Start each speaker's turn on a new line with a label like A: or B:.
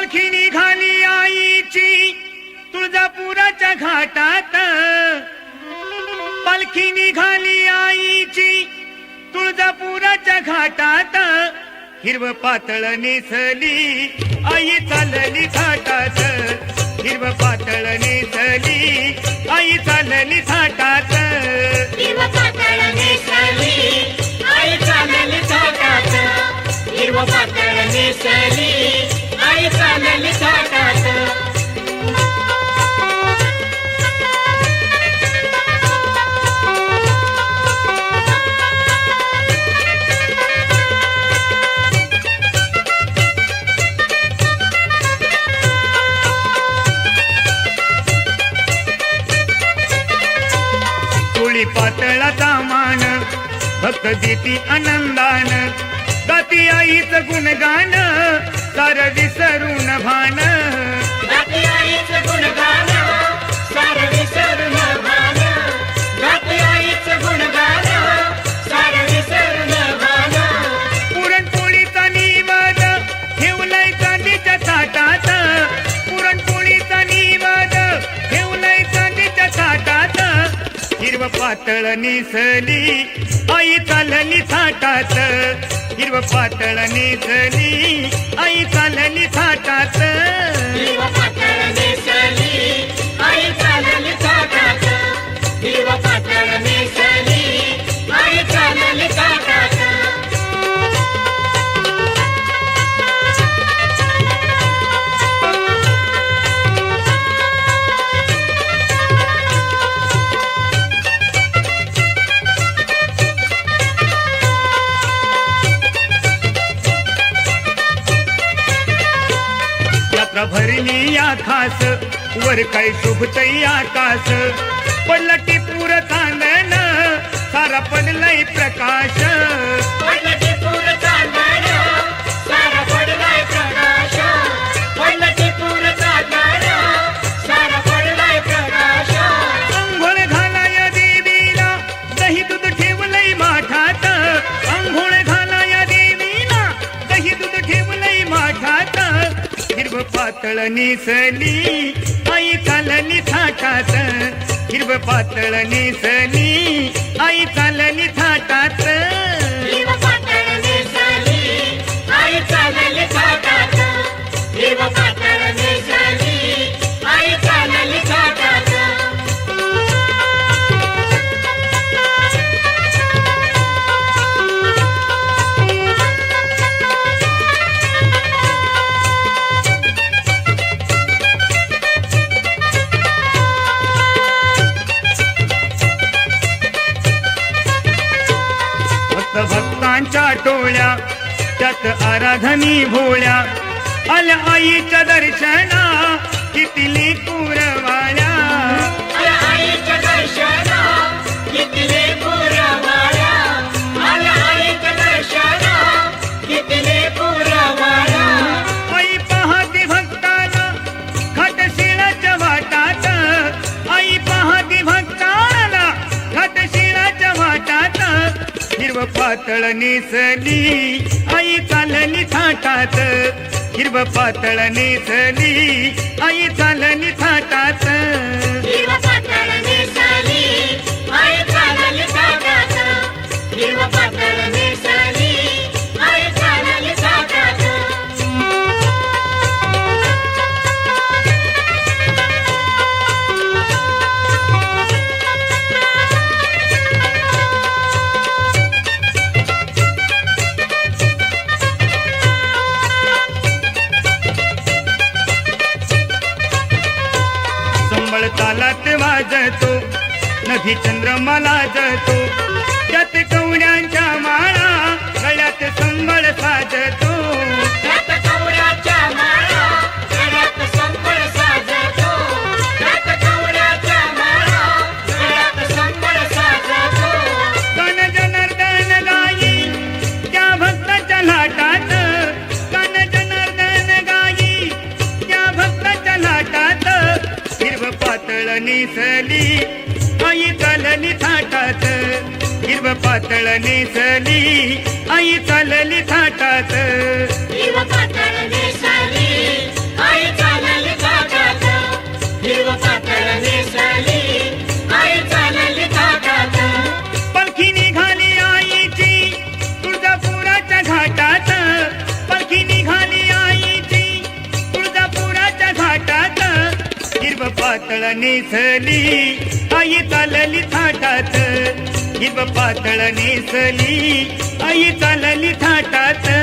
A: पालखी निघाली आईची तुळजापुराच्या घाटात. पालखी निघाली आईची तुळजापुराच्या घाटात. हिरव पातळ निसली आई चालली घाटात. हिरव पातळ निसली आई चालली घाटात.
B: हिरव पातळ आई चालली घाटात. हिरव पातळ निसली
A: पातळाचा मान भक्त देती आनंदान गाती आईच गुणगान सार विसरू पातळ निसली आई चालली थाटात. हिरव पातळ निसली आई चालली थाटात.
B: हिरव पातळ निसली
A: भरली आखास खास वर काही शुभतई आकाश पडला टिपूर चांदण सारा पडलाय प्रकाश. पातळ नेसली आई चालली थाटात. हिरव पातळ निसली आई चालली थाटात. भक्तांच्या टोळ्या त्यात आराधनी भोळ्या. अल आईच्या दर्शना किती लेकू पातळ निसली आई चालली थाटात. हिरव पातळ निसली आई चालली थाटात. संबळ तालात वाजतो. नदी चंद्रमा जातो. त्यात कवड्यांच्या माळा गळ्यात संबळ साजतो. थाटात. हिरव पातळ नेसली आई चालली थाटात. पालखी निघाली आईची तुळजापुराच्या घाटात. पालखी निघाली आईची तुळजापुराच्या घाटात. हिरव पातळ नेसली आई चालली थाटात. हिरव पातळ नेसली. आई चालली थाटात.